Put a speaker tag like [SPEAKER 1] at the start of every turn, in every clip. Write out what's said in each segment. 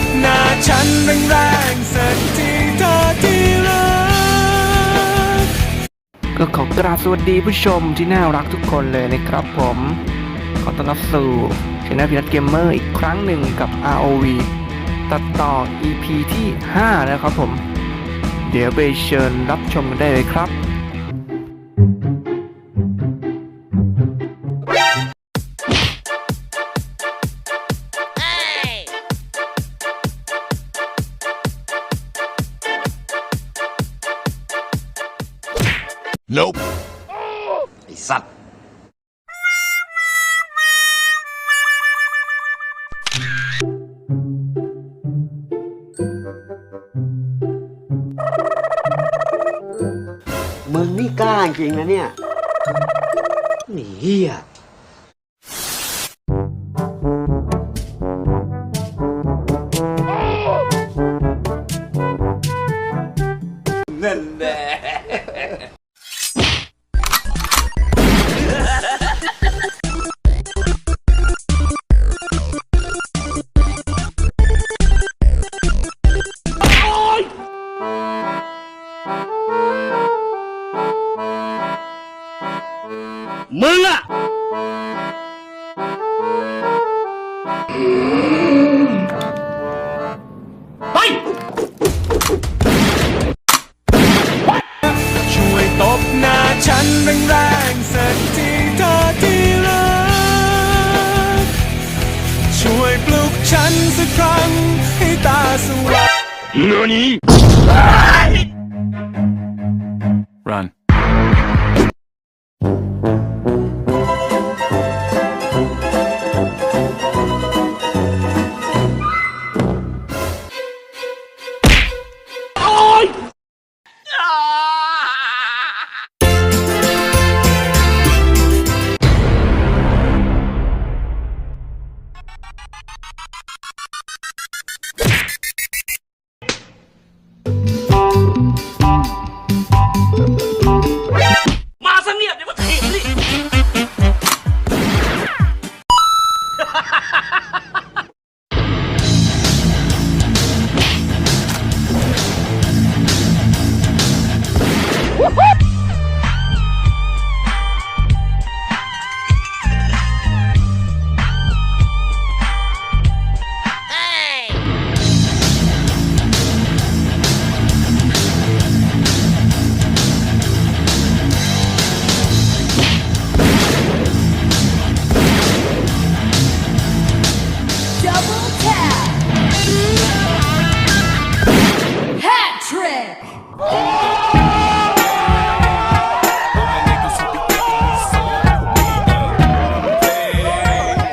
[SPEAKER 1] บหน้าฉันแรงๆสักทีเธอที่รัก
[SPEAKER 2] ก็ขอกราบสวัสดีผู้ชมที่น่ารักทุกคนเลยนะครับผม ขอต้อนรับสู่ช anel พีนัทเกมเมอร์อีกครั้งหนึ่งกับ ROV ตัดต่อ EP ที่ 5 นะครับผม เดี๋ยวไปเชิญรับชมกันได้เลยครับ
[SPEAKER 3] Nope. ไอสัตว์
[SPEAKER 4] มึงนี่กล้าจริงนะเนี่ยหนีเฮีย
[SPEAKER 3] นั่นแน่
[SPEAKER 4] มึงอะ
[SPEAKER 1] ช่วยตบหน้าฉันแรงๆสักทีเธอที่รักช่วยปลุกฉันสักครั้งให้ตาสว่าง
[SPEAKER 3] Run.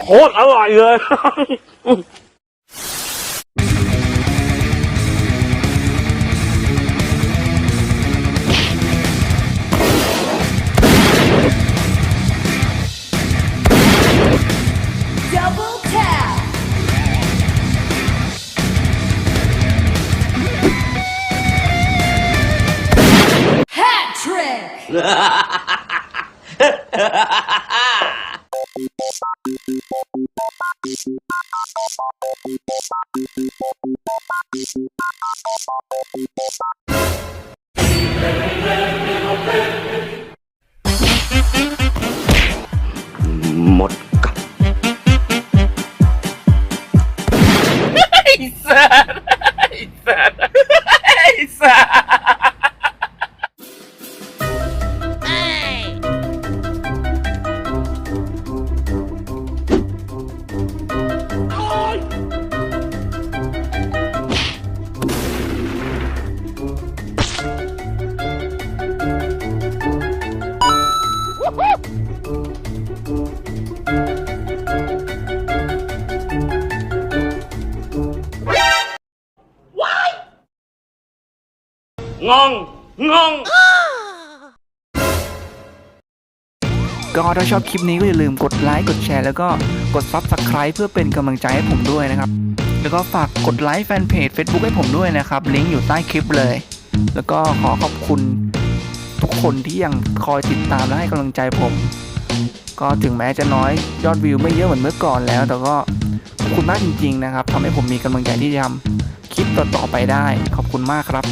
[SPEAKER 4] คตรอร่อยเลย
[SPEAKER 5] สัตว์ไอ้
[SPEAKER 4] สัตว์ไอ้สัตว์ งงงง
[SPEAKER 2] ก็ถ้าชอบคลิปนี้ก็อย่าลืมกดไลค์กดแชร์แล้วก็กด Subscribe เพื่อเป็นกำลังใจให้ผมด้วยนะครับ แล้วก็ฝากกดไลค์แฟนเพจ Facebook ให้ผมด้วยนะครับ ลิงก์อยู่ใต้คลิปเลย แล้วก็ขอขอบคุณทุกคนที่ยังคอยติดตามและให้กำลังใจผม ก็ถึงแม้จะน้อยยอดวิวไม่เยอะเหมือนเมื่อก่อนแล้ว แต่ก็ผอบคุณมากจริง ๆ นะครับทำให้ผมมีกำลังใจที่จะทำคลิปต่อๆไปได้ ขอบคุณมากครับ